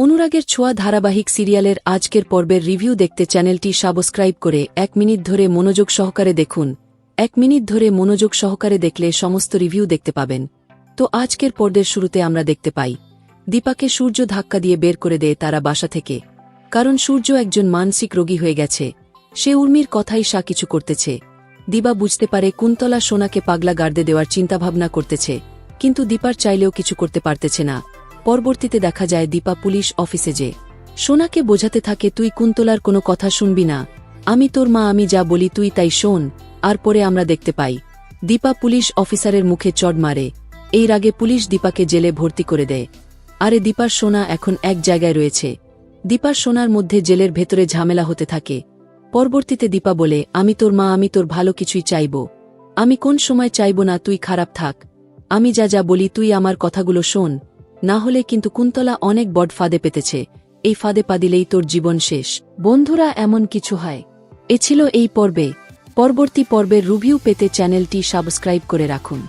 অনুরাগের ছোঁয়া ধারাবাহিক সিরিয়ালের আজকের পর্বের রিভিউ দেখতে চ্যানেলটি সাবস্ক্রাইব করে এক মিনিট ধরে মনোযোগ সহকারে দেখুন। এক মিনিট ধরে মনোযোগ সহকারে দেখলে সমস্ত রিভিউ দেখতে পাবেন। তো আজকের পর্বের শুরুতে আমরা দেখতে পাই। দীপাকে সূর্য ধাক্কা দিয়ে বের করে দেয় তারা বাসা থেকে। কারণ সূর্য একজন মানসিক রোগী হয়ে গেছে। সে উর্মির কথাই সা কিছু করতেছে। দিবা বুঝতে পারে কুন্তলা সোনাকে পাগলা গার্দে দেওয়ার চিন্তাভাবনা করতেছে। কিন্তু দীপার চাইলেও কিছু করতে পারতেছে না। পরবর্তীতে দেখা যায় দীপা পুলিশ অফিসে যে, সোনাকে বোঝাতে থাকে তুই কুন্তলার কোনো কথা শুনবি না। আমি তোর মা, আমি যা বলি তুই তাই শোন, আর পরে আমরা দেখতে পাই। দীপা পুলিশ অফিসারের মুখে চড় মারে। এই রাগে পুলিশ দীপাকে জেলে ভর্তি করে দেয়। আরে দীপার সোনা এখন এক জায়গায় রয়েছে। দীপার সোনার মধ্যে জেলের ভেতরে ঝামেলা হতে থাকে। পরবর্তীতে দীপা বলে, আমি তোর মা, আমি তোর ভালো কিছুই চাইব। আমি কোন সময় চাইব না তুই খারাপ থাক। আমি যা যা বলি তুই আমার কথাগুলো শোন না হলে কিন্তু কুন্তলা অনেক বড ফাঁদে পেতেছে। এই ফাঁদে পা দিলেই তোর জীবন শেষ। বন্ধুরা, এমন কিছু হয়। এ ছিল এই পর্বে। পরবর্তী পর্বের রুভিউ পেতে চ্যানেলটি সাবস্ক্রাইব করে রাখুন।